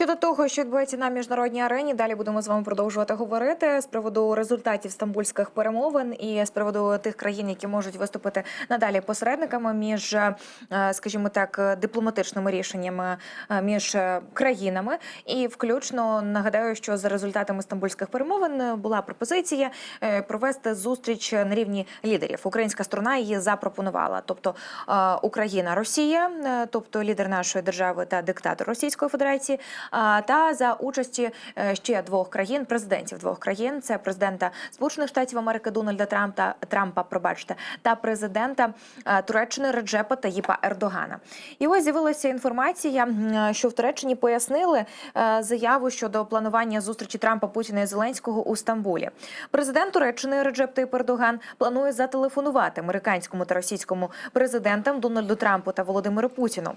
Щодо того, що відбувається на міжнародній арені, далі будемо з вами продовжувати говорити з приводу результатів стамбульських перемовин і з приводу тих країн, які можуть виступити надалі посередниками між, е, скажімо так, дипломатичними рішеннями е, між е, країнами. І включно нагадаю, що за результатами стамбульських перемовин була пропозиція провести зустріч на рівні лідерів. Українська сторона її запропонувала, тобто Україна, Росія, тобто лідер нашої держави та диктатор Російської Федерації, та за участі е, ще двох країн, президентів двох країн: це президента Сполучених Штатів Америки Дональда Трампа Трампа, пробачте, та президента е, Туреччини Реджепа Таїпа Ердогана. І ось з'явилася інформація, що в Туреччині пояснили е, заяву щодо планування зустрічі Трампа Путіна і Зеленського у Стамбулі. Президент Туреччини Реджеп Таїп Ердоган планує зателефонувати американському та російському президентам Дональду Трампу та Володимиру Путіну.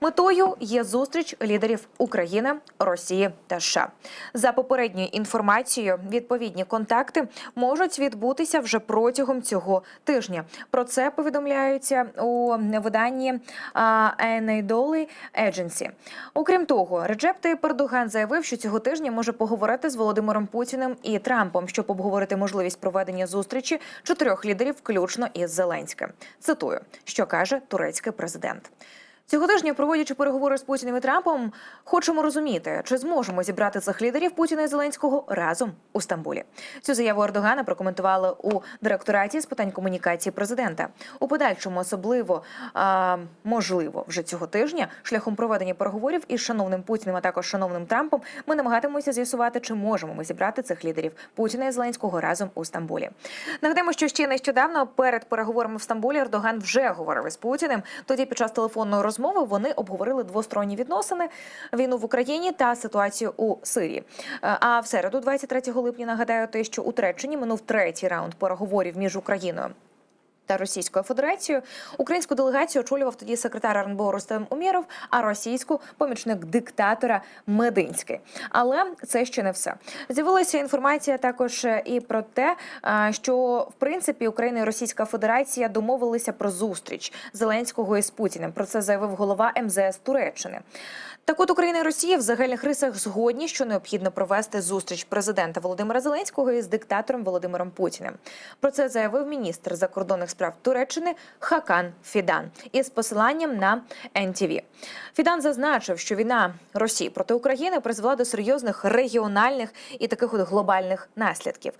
Метою є зустріч лідерів України, Росії та США. За попередньою інформацією, відповідні контакти можуть відбутися вже протягом цього тижня. Про це повідомляються у виданні Anadolu Agency. Окрім того, Реджеп Таїп Ердоган заявив, що цього тижня може поговорити з Володимиром Путіним і Трампом, щоб обговорити можливість проведення зустрічі чотирьох лідерів, включно із Зеленським. Цитую, що каже турецький президент. Цього тижня, проводячи переговори з Путіним і Трампом, хочемо розуміти, чи зможемо зібрати цих лідерів Путіна і Зеленського разом у Стамбулі. Цю заяву Ердогана прокоментували у директораті з питань комунікації президента. У подальшому, особливо а, можливо, вже цього тижня, шляхом проведення переговорів із шановним Путіним, а також шановним Трампом, ми намагатимемося з'ясувати, чи можемо ми зібрати цих лідерів Путіна і Зеленського разом у Стамбулі. Нагадаємо, що ще нещодавно перед переговорами в Стамбулі Ердоган вже говорив із Путіним. Тоді під час телефонної розмови вони обговорили двосторонні відносини, війну в Україні та ситуацію у Сирії. Е, А в середу, 23 липня, нагадаю, те, що у Туреччині минув третій раунд переговорів між Україною. Та Російською Федерацією українську делегацію очолював тоді секретар РНБО Рустем Умєров, а російську помічник диктатора Мединський. Але це ще не все. З'явилася інформація також е, і про те, е, що в принципі Україна і Російська Федерація домовилися про зустріч Зеленського із Путіним. Про це заявив голова МЗС Туреччини. Так от Україна і Росія в загальних рисах згодні, що необхідно провести зустріч президента Володимира Зеленського із диктатором Володимиром Путіним. Про це заявив міністр закордонних справ Туреччини Хакан Фідан із посиланням на НТВ. Фідан зазначив, що війна Росії проти України призвела до серйозних регіональних і таких от глобальних наслідків.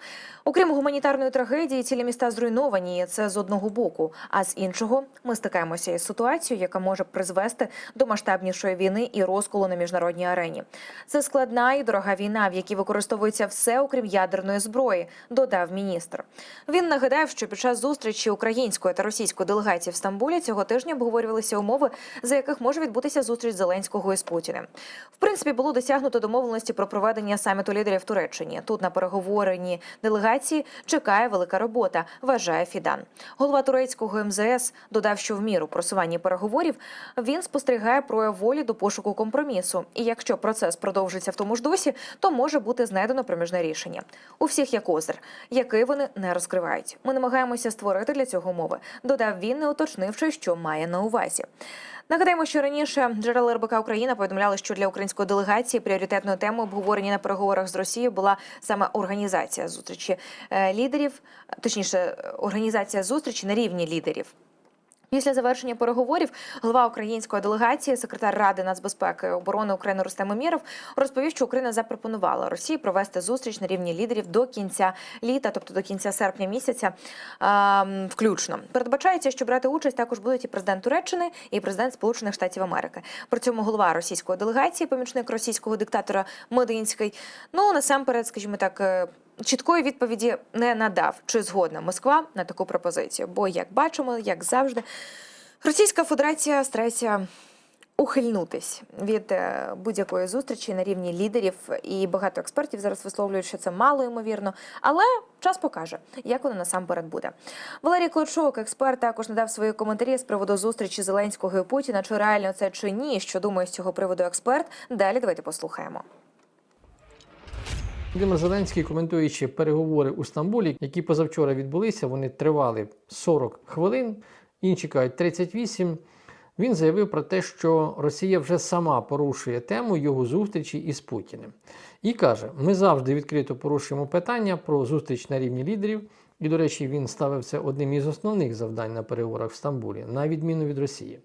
Окрім гуманітарної трагедії, цілі міста зруйновані. Це з одного боку. А з іншого ми стикаємося із ситуацією, яка може призвести до масштабнішої війни і розколу на міжнародній арені. Це складна і дорога війна, в якій використовується все, окрім ядерної зброї, додав міністр. Він нагадав, що під час зустрічі української та російської делегації в Стамбулі цього тижня обговорювалися умови, за яких може відбутися зустріч Зеленського із Путіним. В принципі, було досягнуто домовленості про проведення саміту лідерів Туреччині. Тут на переговорені делегації чекає велика робота, вважає Фідан. Голова турецького МЗС додав, що в міру просування переговорів він спостерігає прояв волі до пошуку компромісу. І якщо процес продовжиться в тому ж досі, то може бути знайдено проміжне рішення. У всіх є козир, який вони не розкривають. Ми намагаємося створити для цього умови. Додав він, не уточнивши, що має на увазі. Нагадаємо, що раніше джерела РБК Україна повідомляли, що для української делегації пріоритетною темою обговорення на переговорах з Росією була саме організація зустрічі е, лідерів, точніше, організація зустрічі на рівні лідерів. Після завершення переговорів голова української делегації, секретар Ради нацбезпеки оборони України Рустем Еміров розповів, що Україна запропонувала Росії провести зустріч на рівні лідерів до кінця літа, тобто до кінця серпня місяця, ем, включно. Передбачається, що брати участь також будуть і президент Туреччини, і президент Сполучених Штатів Америки. При цьому голова російської делегації, помічник російського диктатора Мединський, ну насамперед, скажімо так. Чіткої відповіді не надав, чи згодна Москва на таку пропозицію. Бо, як бачимо, як завжди, Російська Федерація старається ухильнутись від е, будь-якої зустрічі на рівні лідерів, і багато експертів зараз висловлюють, що це мало ймовірно. Але час покаже, як воно насамперед буде. Валерій Клочок, експерт, також надав свої коментарі з приводу зустрічі Зеленського і Путіна. Чи реально це чи ні? Що думає з цього приводу експерт? Далі давайте послухаємо. Володимир Зеленський, коментуючи переговори у Стамбулі, які позавчора відбулися, вони тривали 40 хвилин, інші кажуть 38. Він заявив про те, що Росія вже сама порушує тему його зустрічі із Путіним. І каже: ми завжди відкрито порушуємо питання про зустріч на рівні лідерів. І, до речі, він ставив це одним із основних завдань на переговорах в Стамбулі, на відміну від Росії.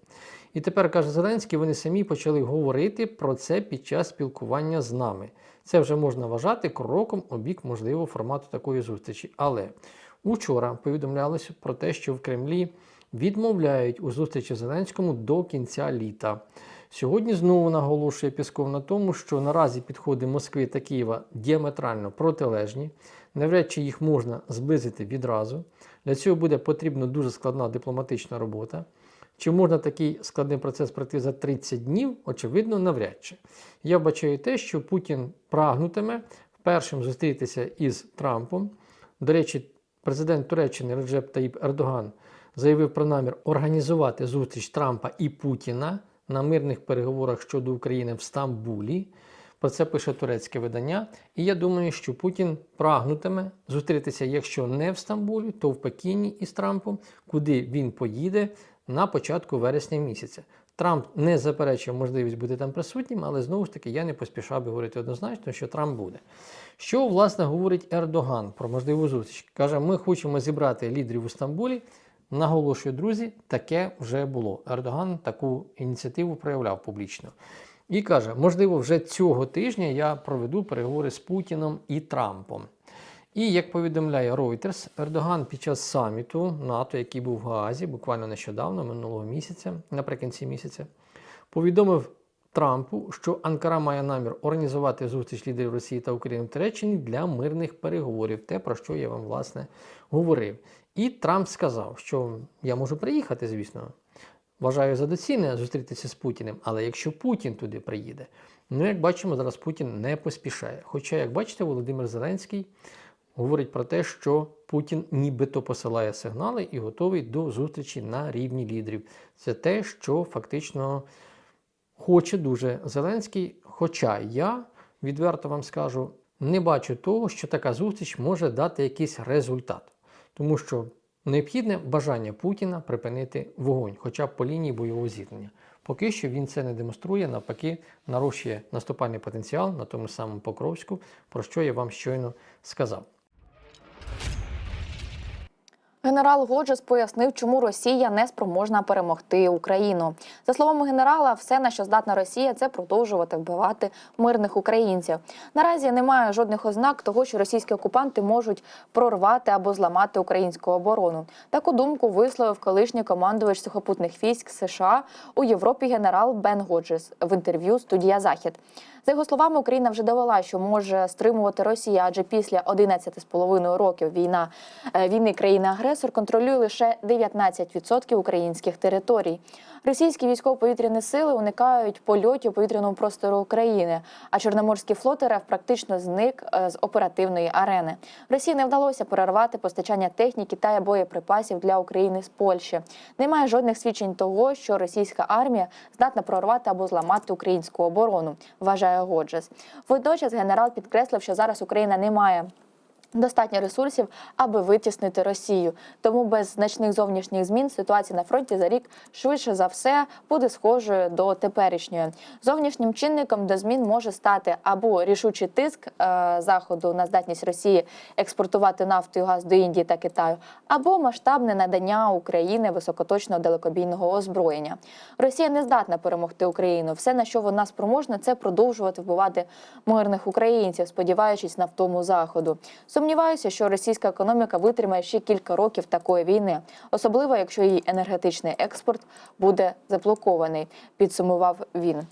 І тепер каже Зеленський, вони самі почали говорити про це під час спілкування з нами. Це вже можна вважати кроком у бік можливого формату такої зустрічі. Але учора повідомлялося про те, що в Кремлі відмовляють у зустрічі Зеленському до кінця літа. Сьогодні знову наголошує Пісков на тому, що наразі підходи Москви та Києва діаметрально протилежні. Навряд чи їх можна зблизити відразу. Для цього буде потрібна дуже складна дипломатична робота. Чи можна такий складний процес пройти за 30 днів? Очевидно, навряд чи. Я вбачаю те, що Путін прагнутиме першим зустрітися із Трампом. До речі, президент Туреччини Реджеп Таїп Ердоган заявив про намір організувати зустріч Трампа і Путіна на мирних переговорах щодо України в Стамбулі. Про це пише турецьке видання. І я думаю, що Путін прагнутиме зустрітися, якщо не в Стамбулі, то в Пекіні із Трампом, куди він поїде на початку вересня місяця. Трамп не заперечив можливість бути там присутнім, але знову ж таки я не поспішав би говорити однозначно, що Трамп буде. Що власне говорить Ердоган про можливу зустріч? Каже, ми хочемо зібрати лідерів у Стамбулі. Наголошую, друзі, таке вже було. Ердоган таку ініціативу проявляв публічно. І каже, можливо, вже цього тижня я проведу переговори з Путіном і Трампом. І як повідомляє Reuters, Ердоган під час саміту НАТО, який був в Гаазі, буквально нещодавно, минулого місяця, наприкінці місяця, повідомив Трампу, що Анкара має намір організувати зустріч лідерів Росії та України в Туреччині для мирних переговорів, те, про що я вам власне говорив. І Трамп сказав, що я можу приїхати, звісно. Вважаю за доцільне зустрітися з Путіним, але якщо Путін туди приїде, ну як бачимо, зараз Путін не поспішає. Хоча, як бачите, Володимир Зеленський говорить про те, що Путін нібито посилає сигнали і готовий до зустрічі на рівні лідерів. Це те, що фактично хоче дуже Зеленський. Хоча я відверто вам скажу, не бачу того, що така зустріч може дати якийсь результат, тому що необхідне бажання Путіна припинити вогонь, хоча б по лінії бойового зіткнення. Поки що він це не демонструє, навпаки, нарощує наступальний потенціал на тому самому Покровську, про що я вам щойно сказав. Генерал Годжес пояснив, чому Росія не спроможна перемогти Україну. За словами генерала, все на що здатна Росія, це продовжувати вбивати мирних українців. Наразі немає жодних ознак того, що російські окупанти можуть прорвати або зламати українську оборону. Таку думку висловив колишній командувач сухопутних військ США у Європі генерал Бен Годжес в інтерв'ю студія Захід. За його словами, Україна вже довела, що може стримувати Росію, адже після 11,5 років війна е, війни країни-агресор контролює лише 19% українських територій. Російські військово-повітряні сили уникають польотів повітряному простору України, а Чорноморський флот РФ практично зник е, з оперативної арени. Росії не вдалося перервати постачання техніки та боєприпасів для України з Польщі. Немає жодних свідчень того, що російська армія здатна прорвати або зламати українську оборону. Вважає Годжес. Водночас генерал підкреслив, що зараз Україна не має. Достатньо ресурсів, аби витіснити Росію. Тому без значних зовнішніх змін ситуація на фронті за рік швидше за все буде схожою до теперішньої. Зовнішнім чинником до змін може стати або рішучий тиск е, заходу на здатність Росії експортувати нафту і газ до Індії та Китаю, або масштабне надання України високоточного далекобійного озброєння. Росія не здатна перемогти Україну. Все на що вона спроможна, це продовжувати вбивати мирних українців, сподіваючись на втому заходу. Сумніваюся, що російська економіка витримає ще кілька років такої війни, особливо якщо її енергетичний експорт буде заблокований. Підсумував він.